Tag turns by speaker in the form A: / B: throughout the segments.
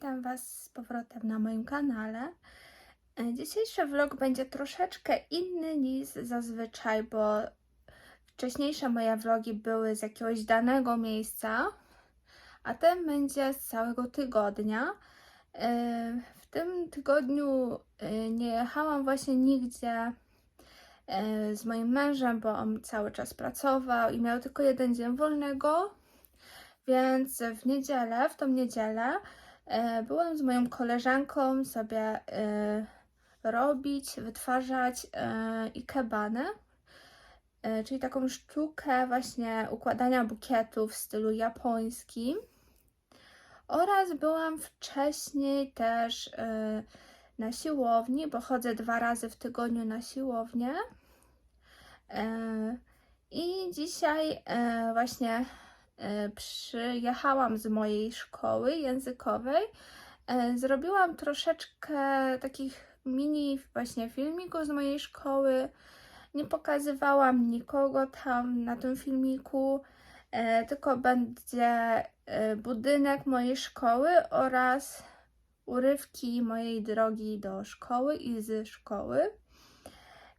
A: witam Was z powrotem na moim kanale. E, Dzisiejszy vlog będzie troszeczkę inny niż zazwyczaj, bo wcześniejsze moje vlogi były z jakiegoś danego miejsca, a ten będzie z całego tygodnia. E, W tym tygodniu e, nie jechałam właśnie nigdzie z moim mężem, bo on cały czas pracował i miał tylko jeden dzień wolnego. Więc w niedzielę, w tą niedzielę, byłam z moją koleżanką sobie e, robić, wytwarzać e, ikebany, e, czyli taką sztukę właśnie układania bukietów w stylu japońskim. Oraz byłam wcześniej też e, na siłowni, bo chodzę dwa razy w tygodniu na siłownię. E, I dzisiaj e, właśnie e, przyjechałam z mojej szkoły językowej. E, Zrobiłam troszeczkę takich mini właśnie filmików z mojej szkoły. Nie pokazywałam nikogo tam na tym filmiku, e, tylko będzie e, budynek mojej szkoły oraz urywki mojej drogi do szkoły i z szkoły.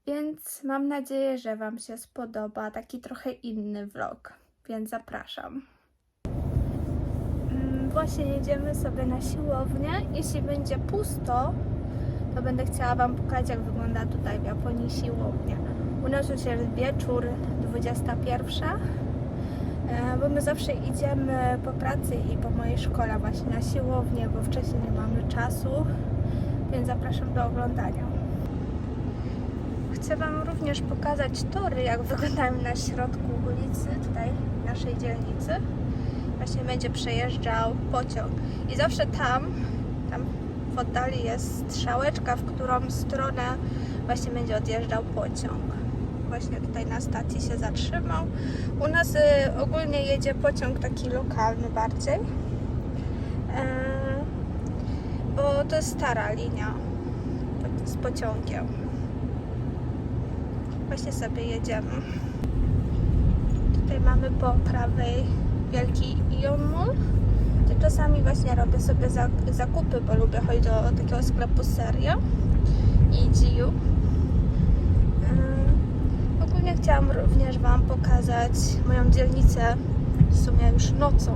A: Więc mam nadzieję, że Wam się spodoba taki trochę inny vlog, więc zapraszam. Mm, Właśnie jedziemy sobie na siłownię. Jeśli będzie pusto, to będę chciała Wam pokazać, jak wygląda tutaj w Japonii siłownia. U nas już jest wieczór 21, e, bo my zawsze idziemy po pracy i po mojej szkole właśnie na siłownię, bo wcześniej nie mamy czasu, więc zapraszam do oglądania. Chcę Wam również pokazać tory, jak wyglądają na środku ulicy, tutaj naszej dzielnicy. Właśnie będzie przejeżdżał pociąg. I zawsze tam, tam w oddali jest strzałeczka, w którą stronę właśnie będzie odjeżdżał pociąg. Właśnie tutaj na stacji się zatrzymał. U nas y, ogólnie jedzie pociąg taki lokalny bardziej. E, bo to jest stara linia z pociągiem. Właśnie sobie jedziemy. Tutaj mamy po prawej wielki Ion Mall. Czasami właśnie robię sobie za- zakupy, bo lubię chodzić do takiego sklepu Serio i Giu. Ym, Ogólnie chciałam również Wam pokazać moją dzielnicę w sumie już nocą.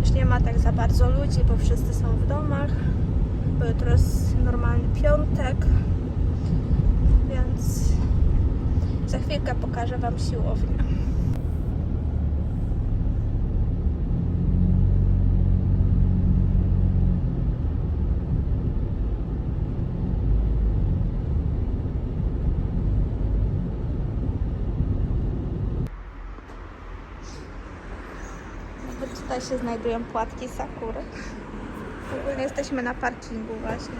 A: Już nie ma tak za bardzo ludzi, bo wszyscy są w domach, bo jutro jest normalny piątek, więc za chwilkę pokażę Wam siłownię. Tutaj się znajdują płatki Sakury. Jesteśmy na parkingu właśnie.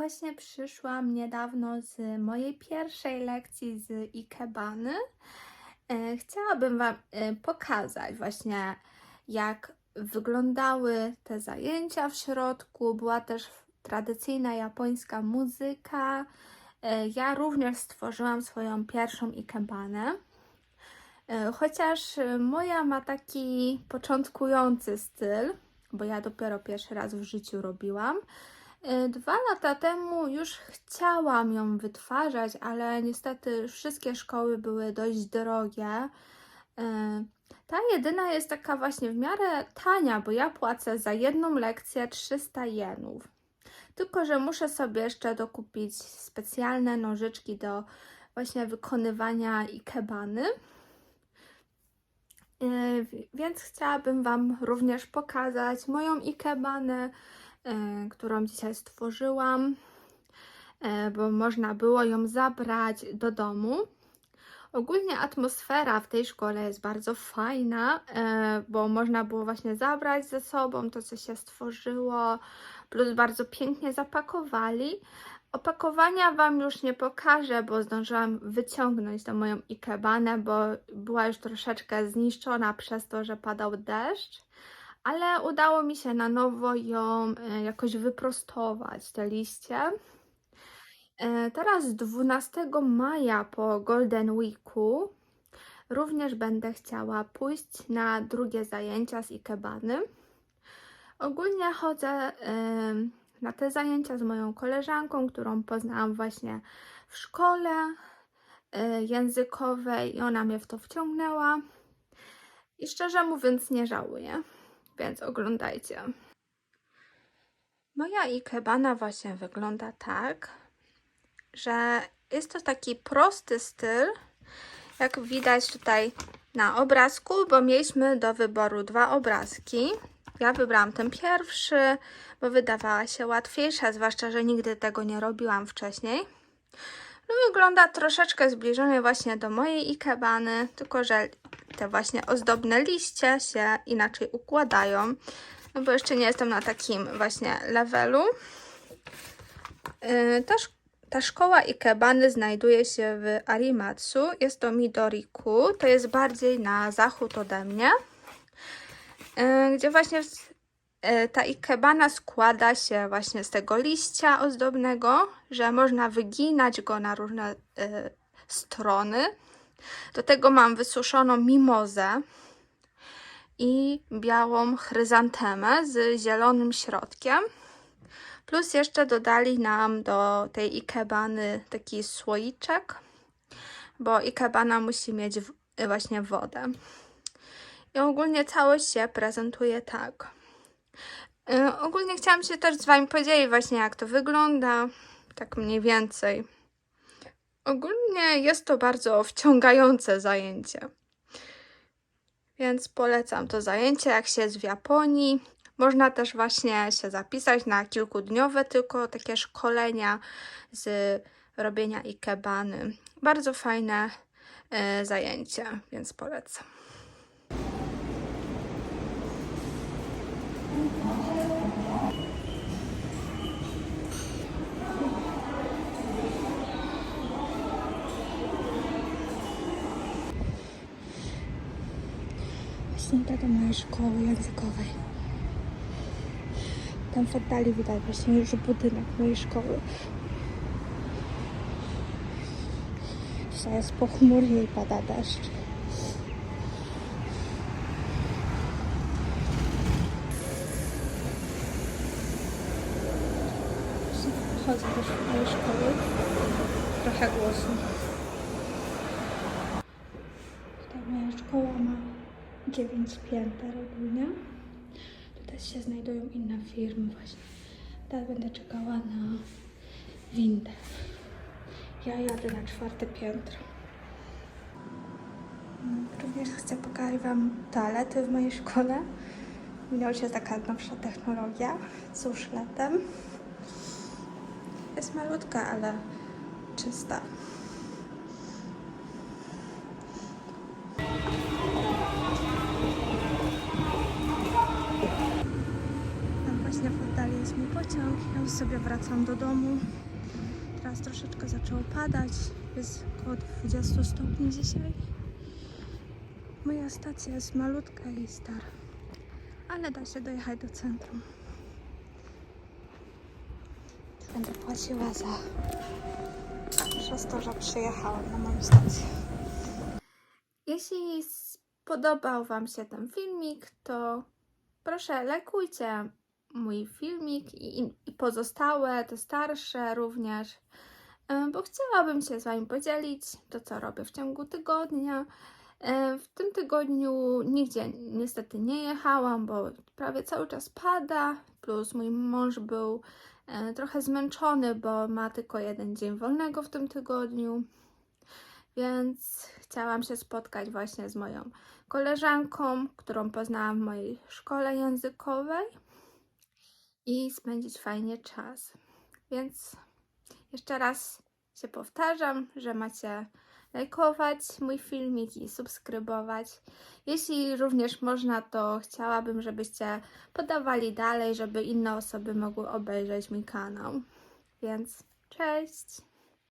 A: Właśnie przyszłam niedawno z mojej pierwszej lekcji z Ikebany. E, Chciałabym Wam e, pokazać właśnie, jak wyglądały te zajęcia w środku. Była też tradycyjna japońska muzyka. E, Ja również stworzyłam swoją pierwszą Ikebanę. Chociaż moja ma taki początkujący styl, bo ja dopiero pierwszy raz w życiu robiłam. E, Dwa lata temu już chciałam ją wytwarzać, ale niestety wszystkie szkoły były dość drogie. E, Ta jedyna jest taka właśnie w miarę tania, bo ja płacę za jedną lekcję 300 jenów. Tylko, że muszę sobie jeszcze dokupić specjalne nożyczki do właśnie wykonywania ikebany. E, Więc chciałabym Wam również pokazać moją ikebanę, którą dzisiaj stworzyłam, e, bo można było ją zabrać do domu. Ogólnie atmosfera w tej szkole jest bardzo fajna, e, bo można było właśnie zabrać ze sobą to, co się stworzyło, plus bardzo pięknie zapakowali. Opakowania Wam już nie pokażę, bo zdążyłam wyciągnąć tą moją ikebanę, bo była już troszeczkę zniszczona przez to, że padał deszcz ale udało mi się na nowo ją e, jakoś wyprostować, te liście. E, Teraz 12 maja po Golden Weeku również będę chciała pójść na drugie zajęcia z Ikebany. Ogólnie chodzę em, na te zajęcia z moją koleżanką, którą poznałam właśnie w szkole e, językowej i ona mnie w to wciągnęła. I szczerze mówiąc nie żałuję, więc oglądajcie. Moja ikebana właśnie wygląda tak, że jest to taki prosty styl, jak widać tutaj na obrazku, bo mieliśmy do wyboru dwa obrazki. Ja wybrałam ten pierwszy, bo wydawała się łatwiejsza, zwłaszcza, że nigdy tego nie robiłam wcześniej. No wygląda troszeczkę zbliżony właśnie do mojej ikebany, tylko że te właśnie ozdobne liście się inaczej układają. No bo jeszcze nie jestem na takim właśnie levelu. Yy, Ta, ta szkoła Ikebany znajduje się w Arimatsu. Jest to Midoriku. To jest bardziej na zachód ode mnie. Yy, Gdzie właśnie ta Ikebana składa się właśnie z tego liścia ozdobnego, że można wyginać go na różne yy, strony. Do tego mam wysuszoną mimozę i białą chryzantemę z zielonym środkiem. Plus jeszcze dodali nam do tej ikebany taki słoiczek, bo ikebana musi mieć w, właśnie wodę. I ogólnie całość się prezentuje tak. Yy, ogólnie chciałam się też z Wami podzielić właśnie jak to wygląda, tak mniej więcej. Ogólnie jest to bardzo wciągające zajęcie. Więc polecam to zajęcie, jak się jest w Japonii. Można też właśnie się zapisać na kilkudniowe tylko takie szkolenia z robienia ikebany. Bardzo fajne e, zajęcie, więc polecam. Właśnie do mojej szkoły językowej. Tam w oddali widać właśnie już budynek mojej szkoły. Dzisiaj jest pochmurnie i pada deszcz. Chodzę też do mojej szkoły. Trochę głośno. Tutaj moja szkoła ma 9 pięter ogólnie. Tutaj się znajdują inne firmy właśnie. Teraz będę czekała na windę. Ja jadę na czwarte piętro. Również chcę pokazać Wam toalety w mojej szkole. Już jest taka nowsza technologia z uszletem. Jest malutka, ale czysta. Sobie wracam do domu. Teraz troszeczkę zaczęło padać. Jest około 20 stopni dzisiaj. Moja stacja jest malutka i stara. Ale da się dojechać do centrum. Będę płaciła za przez to, że przyjechałam na moją stację. Jeśli spodobał Wam się ten filmik, to proszę lajkujcie mój filmik i, i pozostałe, te starsze również, e, bo chciałabym się z Wami podzielić to, co robię w ciągu tygodnia. E, W tym tygodniu nigdzie niestety nie jechałam, bo prawie cały czas pada, plus mój mąż był e, trochę zmęczony, bo ma tylko jeden dzień wolnego w tym tygodniu. Więc chciałam się spotkać właśnie z moją koleżanką, którą poznałam w mojej szkole językowej i spędzić fajnie czas. Więc jeszcze raz się powtarzam, że macie lajkować mój filmik i subskrybować. Jeśli również można, to chciałabym, żebyście podawali dalej, żeby inne osoby mogły obejrzeć mój kanał. Więc cześć!